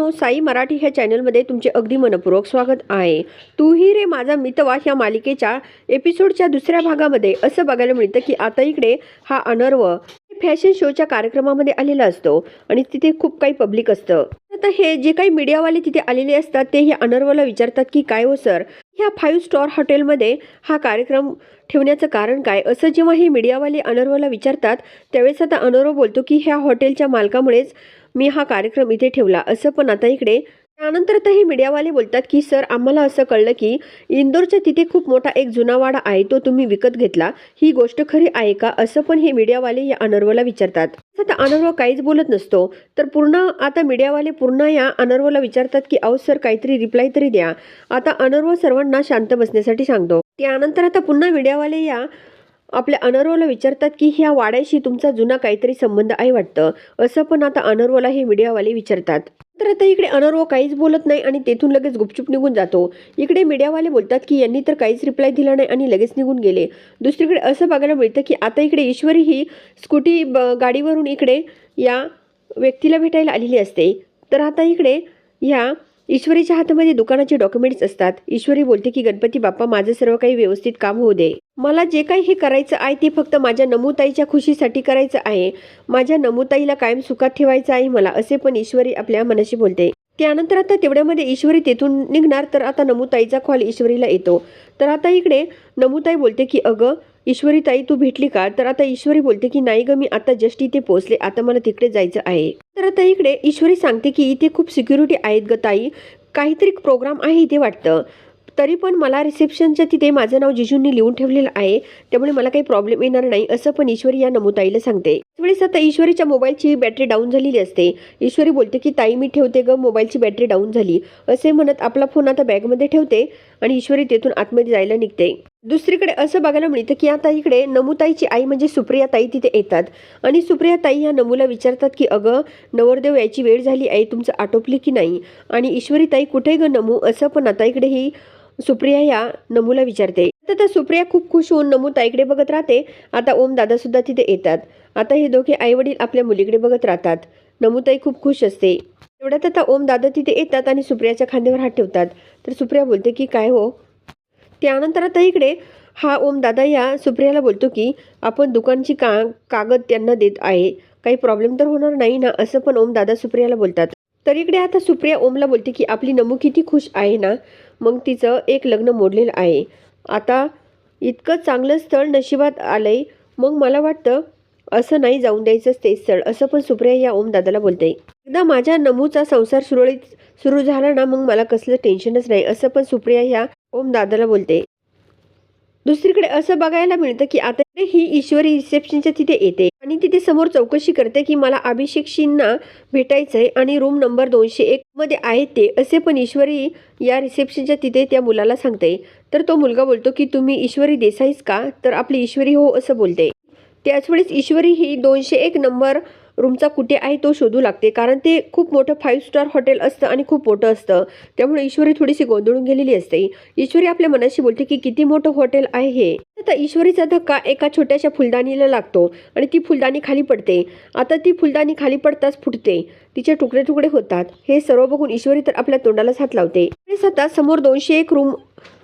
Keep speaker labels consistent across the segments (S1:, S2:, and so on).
S1: मित्रांनो साई मराठी ह्या चॅनलमध्ये तुमचे अगदी मनपूर्वक स्वागत आहे. तूही रे माझा मितवा ह्या मालिकेच्या एपिसोडच्या दुसऱ्या भागामध्ये. असं बघायला मिळतं की आता इकडे हा अनर्व फॅशन शोच्या कार्यक्रमामध्ये आलेला असतो आणि तिथे खूप काही पब्लिक असतं. आता हे जे काही मीडियावाले तिथे आलेले असतात ते हे अनर्वला विचारतात की काय हो सर ह्या फाईव्ह स्टार हॉटेलमध्ये हा कार्यक्रम ठेवण्याचं कारण काय? असं जेव्हा हे मीडियावाले अनर्वला विचारतात त्यावेळेस आता अनर्व बोलतो की ह्या हॉटेलच्या मालकामुळेच मी हा कार्यक्रम इथे ठेवला. असं पण आता इकडे त्यानंतर आता हे मीडियावाले बोलतात की सर आम्हाला असं कळलं की इंदोरच्या तिथे खूप मोठा एक जुना वाडा आहे तो तुम्ही विकत घेतला. ही गोष्ट खरी आहे का? असं पण हे मीडियावाले या अनर्वला विचारतात. आता अनर्व काहीच बोलत नसतो तर पूर्ण आता मीडियावाले पूर्ण या अनर्वला विचारतात की अहो सर काहीतरी रिप्लाय तरी द्या. आता अनर्व सर्वांना शांत बसण्यासाठी सांगतो. त्यानंतर आता पुन्हा मीडियावाले या आपल्या अनर्वला विचारतात की ह्या वाड्याशी तुमचा जुना काहीतरी संबंध आहे वाटतं. असं पण आता अनर्वला हे मीडियावाले विचारतात. तर आता इकडे अनर्व काहीच बोलत नाही आणि तेथून लगेच गुपचूप निघून जातो. इकडे मीडियावाले बोलतात की यांनी तर काहीच रिप्लाय दिला नाही आणि लगेच निघून गेले. दुसरीकडे असं बघायला मिळतं की आता इकडे ईश्वरी ही स्कूटी ब गाडीवरून इकडे या व्यक्तीला भेटायला आलेली असते. तर आता इकडे ह्या ईश्वरीच्या हातामध्ये दुकानाचे डॉक्युमेंट्स असतात. ईश्वरी बोलते की गणपती बाप्पा माझं सर्व काही व्यवस्थित काम होऊ दे. मला जे काही हे करायचं आहे ते फक्त माझ्या नमुताईच्या खुशीसाठी करायचं आहे. माझ्या नमुताईला कायम सुखात ठेवायचं आहे मला असे पण ईश्वरी आपल्या मनाशी बोलते. त्यानंतर आता तेवढ्यामध्ये ईश्वरी तेथून निघणार तर आता नमुताईचा कॉल ईश्वरीला येतो. तर आता इकडे नमुताई बोलते की अगं ईश्वरी ताई तू भेटली का? तर आता ईश्वरी बोलते की नाही ग मी आता जस्ट इथे पोहोचले. आता मला तिकडे जायचं आहे. तर आता इकडे ईश्वरी सांगते की इथे खूप सिक्युरिटी आहेत ग ताई. काहीतरी प्रोग्राम आहे इथे वाटतं. तरी पण मला रिसेप्शनच्या तिथे माझं नाव जिजूंनी लिहून ठेवलेलं आहे. त्यामुळे मला काही प्रॉब्लेम येणार नाही असं पण ईश्वरी या नमुताईला सांगते. त्यावेळेस आता ईश्वरीच्या मोबाईलची बॅटरी डाऊन झालेली असते. ईश्वरी बोलते की ताई मी ठेवते ग मोबाईलची बॅटरी डाऊन झाली. असे म्हणत आपला फोन आता बॅगमध्ये ठेवते आणि ईश्वरी तेथून आतमध्ये जायला निघते. दुसरीकडे असं बघायला मिळतं की आता इकडे नमुताईची आई म्हणजे सुप्रिया ताई तिथे येतात. आणि सुप्रिया ताई नमूला विचारतात की अगं नवरदेव यायची वेळ झाली आहे तुमचं आटोपली की नाही? आणि ईश्वरी ताई कुठे गं नमू? असं पण आता इकडे ही सुप्रिया या नमूला विचारते. तर त्या सुप्रिया खूप खुश होऊन नमू ताईकडे बघत राहते. आता ओम दादा सुद्धा तिथे येतात. आता हे दोघे आई वडील आपल्या मुलीकडे बघत राहतात. नमुताई खूप खुश असते. तेवढ्यात आता ओम दादा तिथे येतात आणि सुप्रियाच्या खांद्यावर हात ठेवतात. तर सुप्रिया बोलते की काय हो? त्यानंतर आता इकडे हा ओम दादा या सुप्रियाला बोलतो की आपण दुकानची का कागद त्यांना देत आहे. काही प्रॉब्लेम तर होणार नाही ना? असं पण ओम दादा सुप्रियाला बोलतात. तर इकडे आता सुप्रिया ओमला बोलते की आपली नमू किती खुश आहे ना? मग तिचं एक लग्न मोडलेलं आहे. आता इतकं चांगलं स्थळ नशिबात आलंय. मग मला वाटतं असं नाही जाऊन द्यायचं ते स्थळ. असं पण सुप्रिया या ओम दादाला बोलते. एकदा माझ्या नमूचा संसार सुरळीत सुरू झाला ना मग मला कसलं टेन्शनच नाही. असं पण सुप्रिया ह्या ओम दादाला बोलते. दुसरीकडे असं बघायला मिळतं की आता ही ईश्वरी रिसेप्शनच्या तिथे येते. आणि तिथे समोर चौकशी करते की मला अभिषेकशींना भेटायचंय आणि रूम नंबर दोनशे एक मध्ये आहेत ते असे पण ईश्वरी या रिसेप्शनच्या तिथे त्या मुलाला सांगते. तर तो मुलगा बोलतो की तुम्ही ईश्वरी देसाईच का? तर आपली ईश्वरी हो असं बोलते. त्याच वेळेस ईश्वरी ही दोनशे एक नंबर रूमचा कुठे आहे तो शोधू लागते. कारण ते खूप मोठं फाईव्ह स्टार हॉटेल असतं आणि खूप मोठं असतं. त्यामुळे ईश्वरी थोडीशी गोंधळून गेलेली असते. ईश्वरी आपल्या मनाशी बोलते की किती मोठं हॉटेल आहे हे. आता ईश्वरीचा धक्का एका छोट्याशा फुलदाणीला लागतो आणि ती फुलदाणी खाली पडते. आता ती फुलदाणी खाली पडताच फुटते. तिचे तुकडे तुकडे होतात. हे सर्व बघून ईश्वरी तर आपल्या तोंडालाच हात लावते. आणि आता समोर दोनशे एक रूम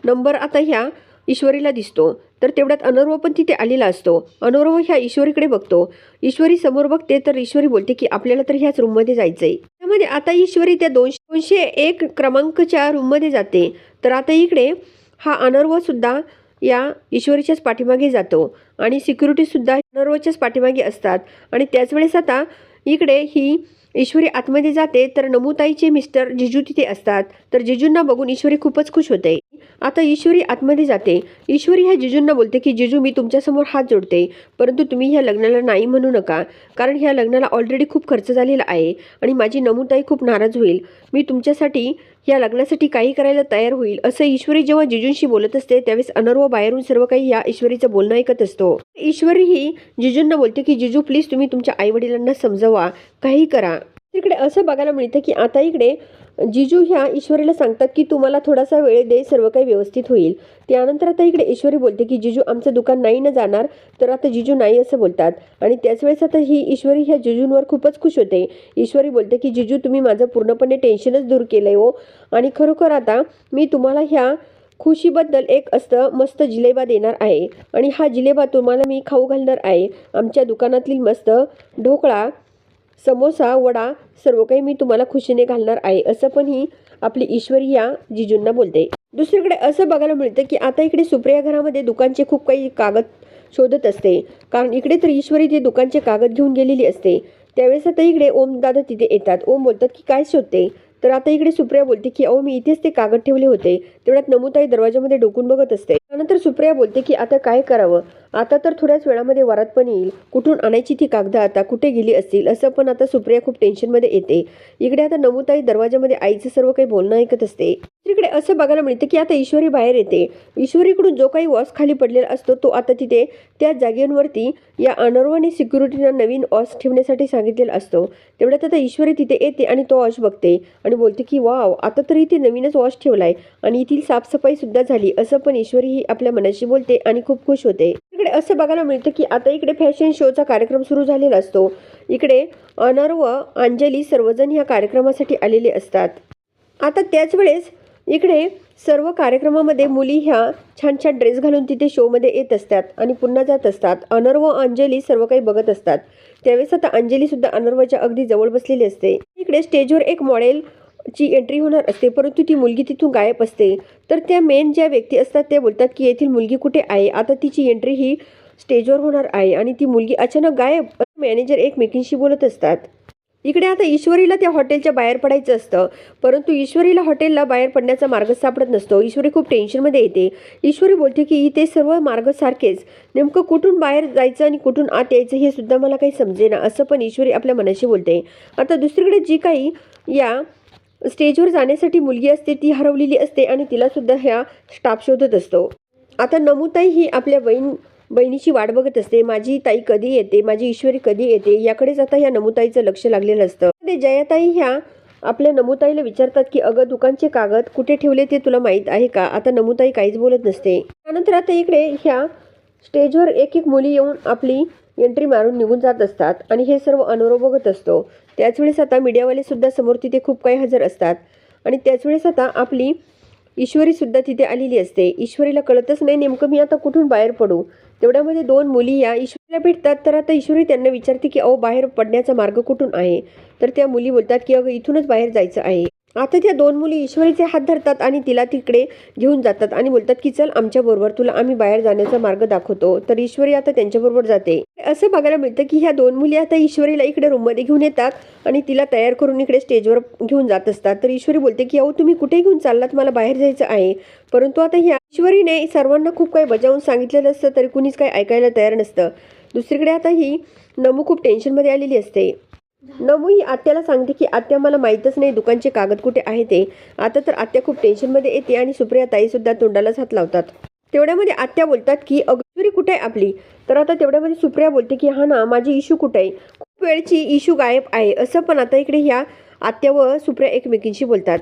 S1: नंबर आता ह्या ईश्वरीला दिसतो. तर तेवढ्यात अनर्व पण तिथे आलेला असतो. अनर्व ह्या ईश्वरीकडे बघतो. ईश्वरी समोर बघते तर ईश्वरी बोलते की आपल्याला तर ह्याच रूममध्ये जायचंय. त्यामध्ये आता ईश्वरी त्या दोनशे दोनशे एक क्रमांकच्या रूममध्ये जाते. तर आता इकडे हा अनर्व सुद्धा या ईश्वरीच्याच पाठीमागे जातो. आणि सिक्युरिटीसुद्धा अनर्वच्याच पाठीमागे असतात. आणि त्याच वेळेस आता इकडे ही ईश्वरी आतमध्ये जाते तर नमुताईचे मिस्टर जिजू तिथे असतात. तर जिजूंना बघून ईश्वरी खूपच खुश होते. आता ईश्वरी आतमध्ये जाते. ईश्वरी ह्या जिजूंना बोलते की जिजू मी तुमच्यासमोर हात जोडते परंतु तुम्ही ह्या लग्नाला नाही म्हणू नका कारण ह्या लग्नाला ऑलरेडी खूप खर्च झालेला आहे आणि माझी नमुताई खूप नाराज होईल. मी तुमच्यासाठी या लग्नासाठी काही करायला तयार होईल. असं ईश्वरी जेव्हा जिजूंशी बोलत असते त्यावेळेस अनर्व बाहेरून सर्व काही या ईश्वरीचं बोलणं ऐकत असतो. ईश्वरी ही जिजूंना बोलते की जिजू प्लीज तुम्ही तुमच्या आईवडिलांना समजवा काही करा. इकडे असं बघायला मिळतं की आता इकडे जिजू ह्या ईश्वरीला सांगतात की तुम्हाला थोडासा वेळ दे सर्व काही व्यवस्थित होईल. त्यानंतर आता इकडे ईश्वरी बोलते की जिजू आमचं दुकान नाही ना जाणार? तर आता जिजू नाही असं बोलतात. आणि त्याच वेळेस आता ही ईश्वरी ह्या जिजूंवर खूपच खुश होते. ईश्वरी बोलते की जिजू तुम्ही माझं पूर्णपणे टेन्शनच दूर केलंय हो. आणि खरोखर आता मी तुम्हाला ह्या खुशीबद्दल एक असतं मस्त जिलेबा देणार आहे. आणि हा जिलेबा तुम्हाला मी खाऊ घालणार आहे. आमच्या दुकानातील मस्त ढोकळा समोसा वडा सर्व काही मी तुम्हाला खुशीने घालणार आहे असं पण ही आपली ईश्वरी या जिजूंना बोलते. दुसरीकडे असं बघायला मिळतं की आता इकडे सुप्रिया घरामध्ये दुकानचे खूप काही कागद शोधत असते. कारण इकडे तर ईश्वरी ते दुकानचे कागद घेऊन गेलेली असते त्यावेळेस आता इकडे ओम दादा तिथे येतात. ओम बोलतात की काय शोधते? तर आता इकडे सुप्रिया बोलते की अहो मी इथेच ते कागद ठेवले होते. तेवढ्यात नमुताई दरवाजामध्ये डोकून बघत असते. त्यानंतर सुप्रिया बोलते की आता काय करावं? आता तर थोड्याच वेळामध्ये वरात पण येईल. कुठून आणायची ती कागदं? आता कुठे गेली असतील? असं पण आता सुप्रिया खूप टेन्शनमध्ये येते. इकडे आता नमुताई दरवाजामध्ये आईचं सर्व काही बोलणं ऐकत असते. तिकडे असं बघायला मिळतं की आता ईश्वरी बाहेर येते. ईश्वरीकडून जो काही वॉस खाली पडलेला असतो तो आता तिथे त्या जागेवरती या अनर्वाने सिक्युरिटीना नवीन वॉस ठेवण्यासाठी सांगितलेला असतो. तेवढ्यात आता ईश्वरी तिथे येते आणि तो वॉश बघते आणि बोलते की वाव आता तर इथे नवीनच वॉश ठेवलाय आणि येथील साफसफाई सुद्धा झाली. असं पण ईश्वरी ही आपल्या मनाशी बोलते आणि खूप खुश होते. इकडे असं बघायला मिळतं की आता इकडे फॅशन शोचा कार्यक्रम सुरू झालेला असतो. इकडे अनर्व अंजली सर्वजण ह्या कार्यक्रमासाठी आलेले असतात. आता त्याच वेळेस इकडे सर्व कार्यक्रमामध्ये मुली ह्या छान छान ड्रेस घालून तिथे शोमध्ये येत असतात आणि पुन्हा जात असतात. अनर्व अंजली सर्व काही बघत असतात. त्यावेळेस आता अंजली सुद्धा अनर्वच्या अगदी जवळ बसलेली असते. इकडे स्टेजवर एक मॉडेल ची एंट्री होणार असते परंतु ती मुलगी तिथून गायब असते. तर त्या मेन ज्या व्यक्ती असतात त्या बोलतात की येथील मुलगी कुठे आहे? आता तिची एंट्री ही स्टेजवर होणार आहे आणि ती मुलगी अचानक गायब मॅनेजर एकमेकींशी बोलत असतात. इकडे आता ईश्वरीला त्या हॉटेलच्या बाहेर पडायचं असतं. परंतु ईश्वरीला हॉटेलला बाहेर पडण्याचा मार्ग सापडत नसतो. ईश्वरी खूप टेन्शनमध्ये येते. ईश्वरी बोलते की इथे सर्व मार्ग सारखेच. नेमकं कुठून बाहेर जायचं आणि कुठून आत यायचं हे सुद्धा मला काही समजेना असं पण ईश्वरी आपल्या मनाशी बोलते. आता दुसरीकडे जी काही या स्टेजवर जाण्यासाठी मुलगी असते ती हरवलेली असते आणि तिला सुद्धा ह्या स्टाफ शोधत असतो. आता नमुताई ही आपल्या बहीण बहिणीची वाट बघत असते. माझी ताई कधी येते? माझी ईश्वरी कधी येते? याकडेच आता ह्या नमुताईचं लक्ष लागलेलं असतं. ते जयाताई ह्या आपल्या नमुताईला विचारतात की अगं दुकानचे कागद कुठे ठेवले ते तुला माहीत आहे का? आता नमुताई काहीच बोलत नसते. त्यानंतर आता इकडे ह्या स्टेजवर एक एक मुली येऊन आपली एंट्री मारून निघून जात असतात आणि हे सर्व अनुभव बघत असतो. त्याचवेळेस आता मीडियावालेसुद्धा समोर तिथे खूप काही हजर असतात. आणि त्याचवेळेस आता आपली ईश्वरीसुद्धा तिथे आलेली असते. ईश्वरीला कळतच नाही नेमकं मी आता कुठून बाहेर पडू. तेवढ्यामध्ये दोन मुली या ईश्वरीला भेटतात. तर आता ईश्वरी त्यांना विचारते की अहो बाहेर पडण्याचा मार्ग कुठून आहे? तर त्या मुली बोलतात की अगं इथूनच बाहेर जायचं आहे. आता त्या दोन मुली ईश्वरीचे हात धरतात आणि तिला तिकडे घेऊन जातात आणि बोलतात की चल आमच्याबरोबर तुला आम्ही बाहेर जाण्याचा मार्ग दाखवतो. तर ईश्वरी आता त्यांच्याबरोबर जाते. असं बघायला मिळतं की ह्या दोन मुली आता ईश्वरीला इकडे रूममध्ये घेऊन येतात आणि तिला तयार करून इकडे स्टेजवर घेऊन जात असतात. तर ईश्वरी बोलते की अहो तुम्ही कुठे घेऊन चाललात? मला बाहेर जायचं आहे. परंतु आता ह्या ईश्वरीने सर्वांना खूप काही बजावून सांगितलेलं असतं तरी कुणीच काही ऐकायला तयार नसतं. दुसरीकडे आता ही नमू खूप टेन्शनमध्ये आलेली असते. नमू ही आत्याला सांगते की आत्या मला माहीतच नाही दुकानचे कागद कुठे आहे ते. आता तर आत्या खूप टेन्शनमध्ये येते आणि सुप्रिया ताई सुद्धा तोंडालाच हात लावतात. तेवढ्यामध्ये आत्या बोलतात की अगदी कुठे आहे आपली? तर आता तेवढ्यामध्ये सुप्रिया बोलते की हा ना माझी इशू कुठे आहे? खूप वेळची इशू गायब आहे. असं पण आता इकडे ह्या आत्या व सुप्रिया एकमेकींशी बोलतात.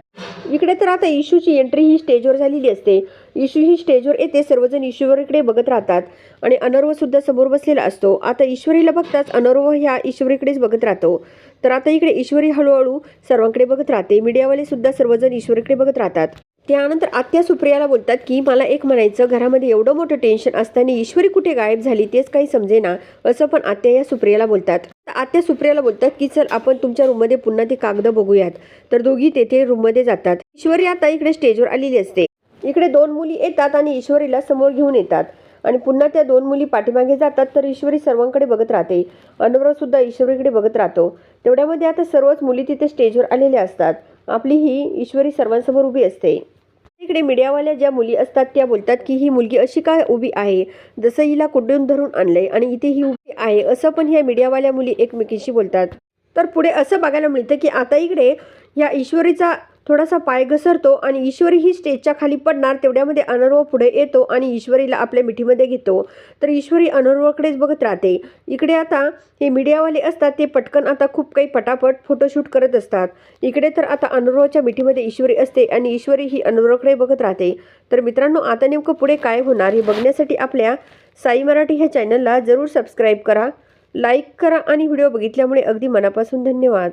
S1: इकडे तर आता इशूची एंट्री ही स्टेजवर झालेली असते. इशू ही स्टेजवर येते सर्वजण ईश्वरीकडे बघत राहतात आणि अनर्व सुद्धा समोर बसलेला असतो. आता ईश्वरीला बघताच अनर्व ह्या ईश्वरीकडेच बघत राहतो. तर आता इकडे ईश्वरी हळूहळू सर्वांकडे बघत राहते. मीडियावाले सुद्धा सर्वजण ईश्वरीकडे बघत राहतात. त्यानंतर आत्या सुप्रियाला बोलतात की मला एक म्हणायचं घरामध्ये एवढं मोठं टेन्शन असताना ईश्वरी कुठे गायब झाली तेच काही समजेना असं पण आत्या या सुप्रियाला बोलतात. तर आत्या सुप्रियाला बोलतात की चल आपण तुमच्या रूममध्ये पुन्हा ते कागद बघूयात. तर दोघी तेथे रूममध्ये जातात. ईश्वरी आता इकडे स्टेजवर आलेली असते. इकडे दोन मुली येतात आणि ईश्वरीला समोर घेऊन येतात. आणि पुन्हा त्या दोन मुली पाठीमागे जातात तर ईश्वरी सर्वांकडे बघत राहते. अनवरव सुद्धा ईश्वरीकडे बघत राहतो. तेवढ्यामध्ये आता सर्वच मुली तिथे स्टेजवर आलेल्या असतात. आपली ही ईश्वरी सर्वांसमोर उभी असते. इकडे मीडियावाल्या ज्या मुली असतात त्या बोलतात की ही मुलगी अशी काय उभी आहे? जसं हिला कुठून धरून आणलंय आणि इथे ही उभी आहे असं पण ह्या मीडियावाल्या मुली एकमेकींशी बोलतात. तर पुढे असं बघायला मिळतं की आता इकडे या ईश्वरीचा थोडासा पाय घसरतो आणि ईश्वरी ही स्टेजच्या खाली पडणार तेवढ्यामध्ये अनर्व पुढे येतो आणि ईश्वरीला आपल्या मिठीमध्ये घेतो. तर ईश्वरी अनर्वकडेच बघत राहते. इकडे आता हे मीडियावाले असतात ते पटकन आता खूप काही पटापट फोटोशूट करत असतात. इकडे तर आता अनर्वच्या मिठीमध्ये ईश्वरी असते आणि ईश्वरी ही अनर्वकडे बघत राहते. तर मित्रांनो आता नेमकं पुढे काय होणार हे बघण्यासाठी आपल्या साई मराठी ह्या चॅनलला जरूर सबस्क्राईब करा लाईक करा आणि व्हिडिओ बघितल्यामुळे अगदी मनापासून धन्यवाद.